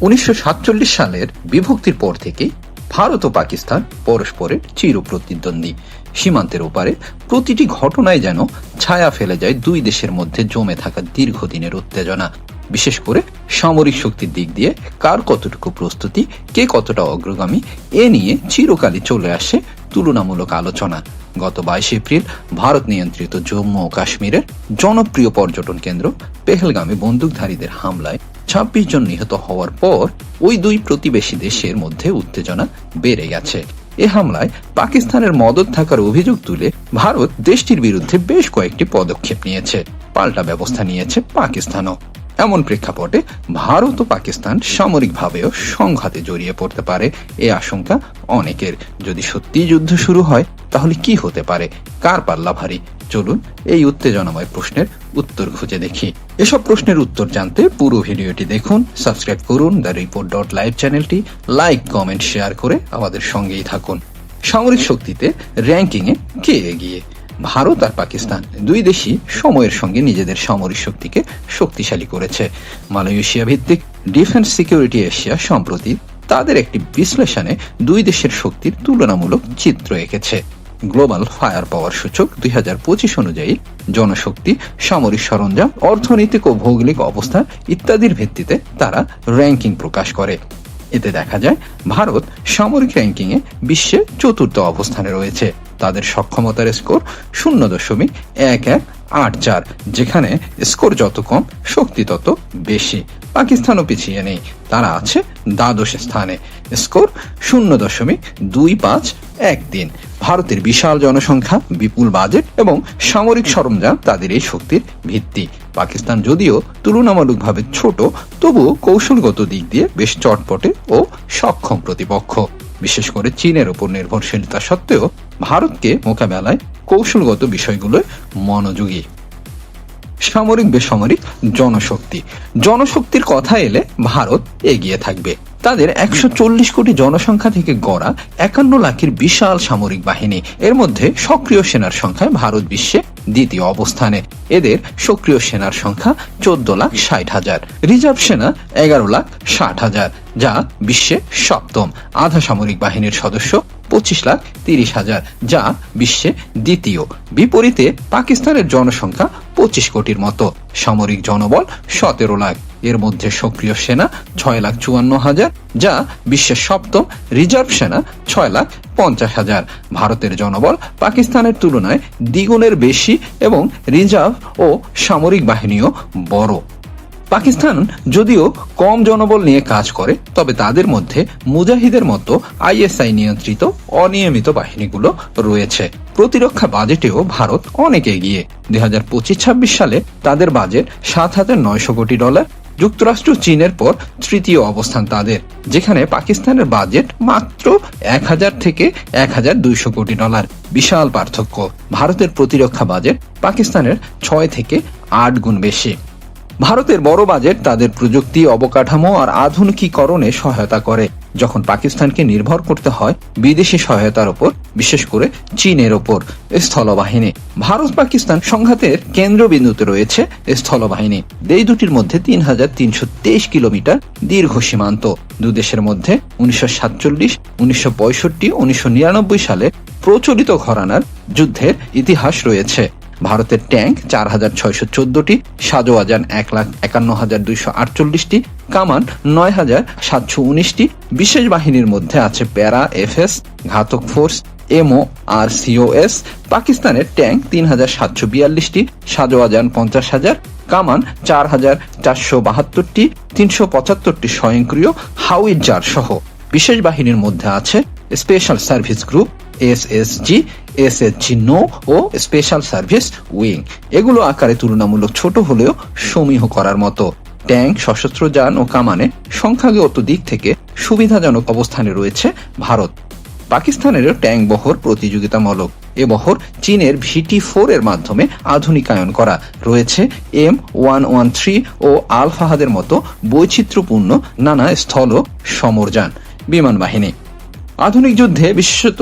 উনিশশো সালের বিভক্তির পর থেকেই ভারত ও পাকিস্তান পরস্পরের চির প্রতিদ্বন্দ্বী সীমান্তের ওপারে প্রতিটি ঘটনায় যেন ছায়া ফেলে যায় দুই দেশের মধ্যে জমে থাকা দীর্ঘদিনের উত্তেজনা। বিশেষ করে সামরিক শক্তির দিক দিয়ে কার কতটুকু প্রস্তুতি, কে কতটা অগ্রগামী, এ নিয়ে চিরকালই চলে আসে তুলনামূলক আলোচনা। গত বাইশে এপ্রিল ভারত নিয়ন্ত্রিত জম্মু ও কাশ্মীরের জনপ্রিয় পর্যটন কেন্দ্র পেহেলগামে বন্দুকধারীদের হামলায় ছাব্বিশ জন নিহত হওয়ার পর ওই দুই প্রতিবেশী দেশের মধ্যে উত্তেজনা বেড়ে গেছে এ হামলায় পাকিস্তানের মদত থাকার অভিযোগ তুলে ভারত দেশটির বিরুদ্ধে বেশ কয়েকটি পদক্ষেপ নিয়েছে। পাল্টা ব্যবস্থা নিয়েছে পাকিস্তানও। এমন প্রেক্ষাপটে ভারত ও পাকিস্তান সামরিকভাবেও সংঘাতে জড়িয়ে পড়তে পারে, এ আশঙ্কা অনেকের। যদি সত্যি যুদ্ধ শুরু হয় তাহলে কি হতে পারে? কার পাল্লা ভারী? চলুন এই উত্তেজনাময় প্রশ্নের উত্তর খুঁজে দেখি। এসব প্রশ্নের উত্তর জানতে পুরো ভিডিওটি দেখুন, সাবস্ক্রাইব করুন, দ্য রিপোর্ট ডট লাইভ চ্যানেলটি, লাইক, কমেন্ট, শেয়ার করে আমাদের সঙ্গেই থাকুন। সামরিক শক্তিতে র্যাঙ্কিংয়ে কে এগিয়ে? ভারত আর পাকিস্তান দুই দেশই সময়ের সঙ্গে নিজেদের সামরিক শক্তিকে শক্তিশালী করেছে। মালয়েশিয়া ভিত্তিক ডিফেন্স সিকিউরিটি এশিয়া সম্প্রতি তাদের একটি বিশ্লেষণে দুই দেশের শক্তির তুলনামূলক চিত্র এঁকেছে। গ্লোবাল ফায়ার পাওয়ার সূচক দুই অনুযায়ী জনশক্তি, সামরিক সরঞ্জাম, অর্থনৈতিক ও ভৌগোলিক অবস্থা ইত্যাদির ভিত্তিতে তারা র্যাঙ্কিং প্রকাশ করে। এতে দেখা যায়, ভারত সামরিক র্যাঙ্কিংয়ে বিশ্বে চতুর্থ অবস্থানে রয়েছে। তাদের সক্ষমতার স্কোর শূন্য দশমিক এক এক আট চার, যেখানে স্কোর যত কম, শক্তি তত বেশি। পাকিস্তানও পিছিয়ে নেই, তারা আছে দ্বাদশ স্থানে। স্কোর শূন্য দশমিক দুই পাঁচ এক তিন ভারতের বিশাল জনসংখ্যা, বিপুল বাজেট এবং সামরিক সরঞ্জাম তাদের এই শক্তির ভিত্তি। পাকিস্তান যদিও তুলনামূলকভাবে ছোট, তবুও কৌশলগত দিক দিয়ে বেশ চটপটে ও সক্ষম প্রতিপক্ষ। বিশেষ করে চীনের উপর নির্ভরশীলতা সত্ত্বেও ভারতকে মোকাবেলায় কৌশলগত বিষয়গুলোয় মনোযোগী। সামরিক বেসামরিক জনশক্তি। জনশক্তির কথা এলে ভারত এগিয়ে থাকবে। তাদের একশো চল্লিশ কোটি জনসংখ্যা থেকে গড়া একান্ন লাখের বিশাল সামরিক বাহিনী। এর মধ্যে সক্রিয় সেনার সংখ্যায় ভারত বিশ্বে দ্বিতীয় অবস্থানে। এদের সক্রিয় সেনার সংখ্যা চোদ্দ লাখ ষাট হাজার। রিজার্ভ সেনা এগারো লাখ ষাট হাজার, যা বিশ্বে সপ্তম। আধা সামরিক বাহিনীর সদস্য পঁচিশ লাখ তিরিশ হাজার, যা বিশ্বে দ্বিতীয়। বিপরীতে পাকিস্তানের জনসংখ্যা পঁচিশ কোটির মতো। সামরিক জনবল সতেরো লাখ। এর মধ্যে সক্রিয় সেনা ছয় লাখ চুয়ান্ন হাজার, যা বিশ্বের সপ্তম রিজার্ভ সেনা ছয় লাখ পঞ্চাশ হাজার। ভারতের জনবল পাকিস্তানের তুলনায় দ্বিগুণের বেশি এবং রিজার্ভ ও সামরিক বাহিনীও বড়। পাকিস্তান যদিও কম জনবল নিয়ে কাজ করে, তবে তাদের মধ্যে মুজাহিদের মতো আইএসআই নিয়ন্ত্রিত অনিয়মিত বাহিনীগুলো রয়েছে। প্রতিরক্ষা বাজেটেও ভারত অনেক এগিয়ে। দুই হাজার পঁচিশ ছাব্বিশ সালে তাদের বাজেট সাত হাজার নয়শো কোটি ডলার যুক্তরাষ্ট্র, চীনের পর তৃতীয় অবস্থান তাদের, যেখানে পাকিস্তানের বাজেট মাত্র এক হাজার থেকে এক হাজার দুইশো কোটি ডলার। বিশাল পার্থক্য। ভারতের প্রতিরক্ষা বাজেট পাকিস্তানের ছয় থেকে আট গুণ বেশি। ভারতের বড় বাজেট তাদের প্রযুক্তি, অবকাঠামো আর আধুনিকীকরণে সহায়তা করে। যখন পাকিস্তানকে নির্ভর করতে হয় বিদেশি সহায়তার ওপর, বিশেষ করে চীনের ওপর, স্থলবাহিনী। ভারত পাকিস্তান সংঘাতের কেন্দ্রবিন্দুতে রয়েছে স্থলবাহিনী। এই দুটির মধ্যে তিন হাজার তিনশো তেইশ কিলোমিটার দীর্ঘ সীমান্ত। দুদেশের মধ্যে উনিশশো সাতচল্লিশ, উনিশশো পঁয়ষট্টি, উনিশশো নিরানব্বই সালে প্রচলিত ঘরানার যুদ্ধের ইতিহাস রয়েছে। ভারতের ট্যাঙ্ক চার হাজার ছয়শো চোদ্দটি, সাজোয়াজান এক লাখ একান্ন হাজার দুইশো আটচল্লিশটি, কামান নয় হাজার সাতশো উনিশটি। বিশেষ বাহিনীর মধ্যে আছে প্যারা, এফএস, ঘাতক ফোর্স, এমও, আর সিওএস। পাকিস্তানের ট্যাঙ্ক তিন হাজার সাতশো বিয়াল্লিশটি, সাজোয়াজান পঞ্চাশ হাজার, কামান চার হাজার চারশো বাহাত্তরটি, তিনশো পঁচাত্তরটি স্বয়ংক্রিয় হাউইজার সহ। বিশেষ বাহিনীর মধ্যে আছে special service group, SSG SSG no ও স্পেশাল সার্ভিস উইং এগুলো আকারে তুলনামূলক ছোট হলেও সমীহ করার মতো। ট্যাঙ্ক, সশস্ত্র যান ও কামানে সংখ্যাগত দিক থেকে সুবিধাজনক অবস্থানে রয়েছে ভারত। পাকিস্তানেরও ট্যাঙ্ক বহর প্রতিযোগিতামূলক। এ বহর চীনের ভিটি ফোর এর মাধ্যমে আধুনিকায়ন করা। রয়েছে এম ওয়ান ওয়ান থ্রি ও আল ফাহাদের মতো বৈচিত্র্যপূর্ণ নানা স্থল সমরযান। বিমান বাহিনী। আধুনিক যুদ্ধে বিশেষত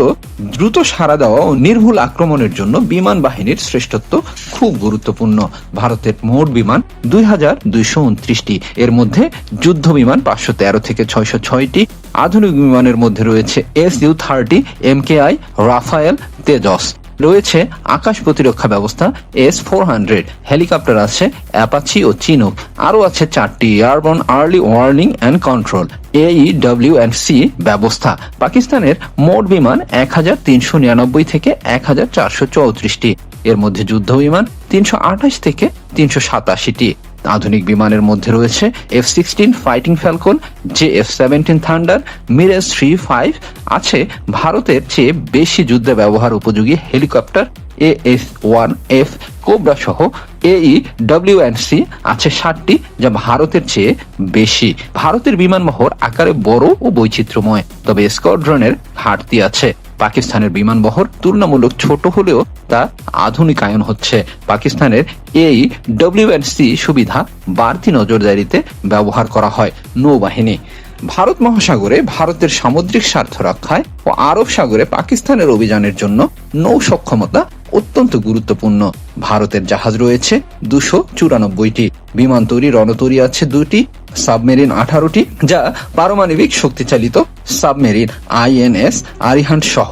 দ্রুত সাড়া দেওয়া ও নির্ভুল আক্রমণের জন্য বিমান বাহিনীর শ্রেষ্ঠত্ব খুব গুরুত্বপূর্ণ। ভারতের মোট বিমান দুই হাজার দুইশো উনত্রিশটি। এর মধ্যে যুদ্ধ বিমান পাঁচশো তেরো থেকে ছয়শো ছয়টি, আধুনিক বিমানের মধ্যে রয়েছে S U thirty, M K I, Rafale Tejas. রয়েছে আকাশ প্রতিরক্ষা ব্যবস্থা, এস ফোর হান্ড্রেড, হেলিকপ্টার আছে অ্যাপাচি ও চিনুক। আরও আছে চারটি airborne early warning and control এই ডব্লিউ অ্যান্ড সি ব্যবস্থা। পাকিস্তানের মোট বিমান এক হাজার তিনশো নিরানব্বই থেকে এক হাজার চারশো চৌত্রিশটি। এর মধ্যে যুদ্ধ বিমান তিনশো আঠাশ থেকে তিনশো সাতাশিটি। আধুনিক বিমানের মধ্যে রয়েছে F sixteen fighting falcon J F seventeen thunder mirage three five আছে ভারতের চেয়ে বেশি যুদ্ধে ব্যবহার উপযোগী helicopter A S one F cobra সহ এই ডব্লিউ সি আছে ষাটটি যা ভারতের চেয়ে বেশি। ভারতের বিমানবহর আকারে বড় ও বৈচিত্র্যময়, তবে স্কোয়াড্রনের ঘাটতি আছে। পাকিস্তানের বিমানবহর তুলনামূলক ছোট হলেও তা আধুনিকায়ন হচ্ছে। পাকিস্তানের এই ডব্লিউ সুবিধা বাড়তি নজরদারিতে ব্যবহার করা হয় নৌবাহিনী। ভারত মহাসাগরে ভারতের সামুদ্রিক স্বার্থ রক্ষায় ও আরব সাগরে পাকিস্তানের অভিযানের জন্য নৌ সক্ষমতা অত্যন্ত গুরুত্বপূর্ণ। ভারতের জাহাজ রয়েছে দুশো চুরানব্বইটি। বিমান তৈরি রণতরী আছে দুটি। সাবমেরিন আঠারোটি, যা পারমাণবিক শক্তিচালিত সাবমেরিন আইএনএস আরিহান্ট সহ।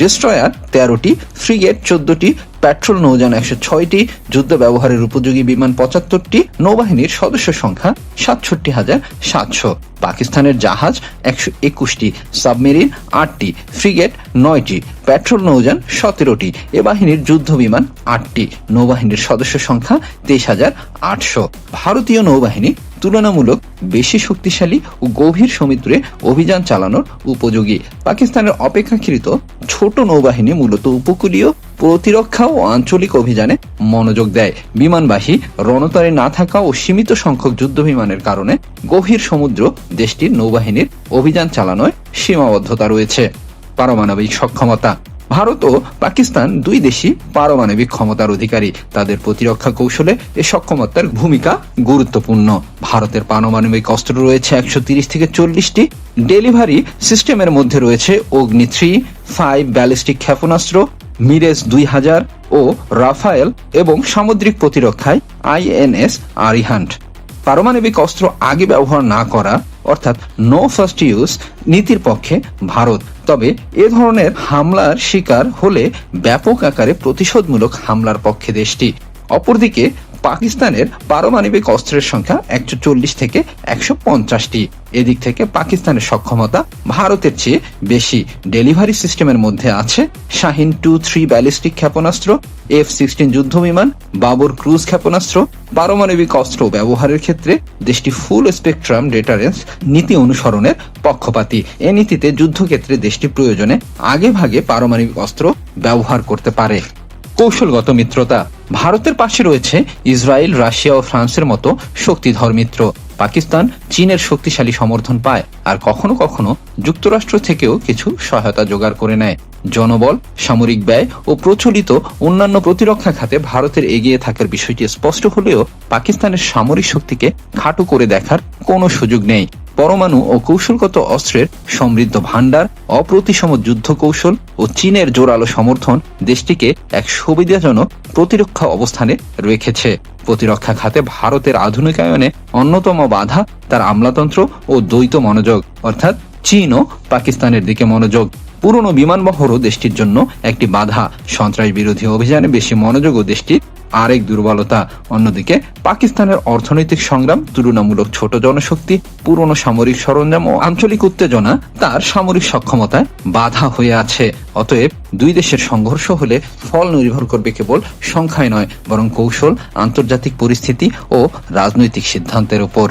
ডিস্ট্রয়ার তেরোটি, ফ্রিগেট চোদ্দটি, পেট্রোল নৌযান একশো ছয়টি, যুদ্ধ ব্যবহারের উপযোগী বিমান পঁচাত্তরটি, নৌবাহিনীর সদস্য সংখ্যা সাতষট্টি হাজার সাতশো। পাকিস্তানের জাহাজ একশো একুশটি, সাবমেরিন আটটি, ফ্রিগেট নয়টি, পেট্রোল নৌযান সতেরোটি, এ বাহিনীর যুদ্ধ বিমান আটটি, নৌবাহিনীর সদস্য সংখ্যা তেইশ হাজার আটশো। ভারতীয় নৌবাহিনী তুলনামূলক বেশি শক্তিশালী ও গভীর সমুদ্রে অভিযান চালানোর উপযোগী। পাকিস্তানের অপেক্ষাকৃত ছোট নৌবাহিনী মূলত উপকূলীয় প্রতিরক্ষা ও আঞ্চলিক অভিযানে মনোযোগ দেয়। বিমানবাহী রণতরে না থাকা ও সীমিত সংখ্যক যুদ্ধ বিমানের কারণে গভীর সমুদ্র দেশটির নৌবাহিনীর অভিযান চালানোয় সীমাবদ্ধতা রয়েছে। পারমাণবিক সক্ষমতা। ভারত ও পাকিস্তান দুই দেশই পারমাণবিক ক্ষমতার অধিকারী। তাদের প্রতিরক্ষা কৌশলে এ সক্ষমতার ভূমিকা গুরুত্বপূর্ণ। ভারতের পারমাণবিক অস্ত্র রয়েছে একশো তিরিশ থেকে চল্লিশটি। ডেলিভারি সিস্টেমের মধ্যে রয়েছে অগ্নি থ্রি, ফাইভ ব্যালিস্টিক ক্ষেপণাস্ত্র, মিরেজ দুই হাজার ও রাফায়েল এবং সামুদ্রিক প্রতিরক্ষায় আইএনএস আরিহান্ট। পারমাণবিক অস্ত্র আগে ব্যবহার না করা অর্থাৎ নো ফার্স্ট ইউজ নীতির পক্ষে ভারত। তবে এ ধরনের হামলার শিকার হলে ব্যাপক আকারে প্রতিশোধমূলক হামলার পক্ষে দেশটি। অপরদিকে পাকিস্তানের পারমাণবিক অস্ত্রের সংখ্যা একশো চল্লিশ থেকে একশো পঞ্চাশটি। এদিক থেকে পাকিস্তানের সক্ষমতা ভারতের চেয়ে বেশি। ডেলিভারি সিস্টেমের মধ্যে আছে শাহিন টু থ্রি ব্যালিস্টিক ক্ষেপণাস্ত্র, এফ সিক্সটিন যুদ্ধ বিমান বাবর ক্রুজ ক্ষেপণাস্ত্র, পারমাণবিক অস্ত্র ব্যবহারের ক্ষেত্রে দেশটি ফুল স্পেকট্রাম ডেটারেন্স নীতি অনুসরণের পক্ষপাতী। এ নীতিতে যুদ্ধক্ষেত্রে দেশটি প্রয়োজনে আগে ভাগে পারমাণবিক অস্ত্র ব্যবহার করতে পারে। কৌশলগত মিত্রতা। ভারতের পাশে রয়েছে ইসরায়েল, রাশিয়া ও ফ্রান্সের মতো শক্তিধর মিত্র। পাকিস্তান চীনের শক্তিশালী সমর্থন পায় আর কখনো কখনো যুক্তরাষ্ট্র থেকেও কিছু সহায়তা জোগাড় করে নেয়। জনবল, সামরিক ব্যয় ও প্রচলিত অন্যান্য প্রতিরক্ষা খাতে ভারতের এগিয়ে থাকার বিষয়টি স্পষ্ট হলেও পাকিস্তানের সামরিক শক্তিকে খাটো করে দেখার কোনো সুযোগ নেই। পরমাণু ও কৌশলগত অস্ত্রের সমৃদ্ধ ভাণ্ডার, অপ্রতিসম যুদ্ধ কৌশল ও চীনের জোরালো সমর্থন দেশটিকে এক সুবিধাজনক প্রতিরক্ষা অবস্থানে রেখেছে। প্রতিরক্ষা খাতে ভারতের আধুনিকায়নে অন্যতম বাধা তার আমলাতন্ত্র ও দ্বৈত মনোযোগ, অর্থাৎ চীন ও পাকিস্তানের দিকে মনোযোগ। পুরনো বিমানবহরও দেশটির জন্য একটি বাধা। সন্ত্রাস বিরোধী অভিযানে বেশি মনোযোগ ও দেশটির আরেক দুর্বলতা। অন্যদিকে, পাকিস্তানের অর্থনৈতিক সংগ্রাম, তুলনামূলক ছোট জনশক্তি, পুরনো সামরিক সরঞ্জাম ও আঞ্চলিক উত্তেজনা তার সামরিক সক্ষমতায় বাধা হয়ে আছে। অতএব, দুই দেশের সংঘর্ষ হলে ফল নির্ভর করবে কেবল সংখ্যায় নয়, বরং কৌশল, আন্তর্জাতিক পরিস্থিতি ও রাজনৈতিক সিদ্ধান্তের উপর।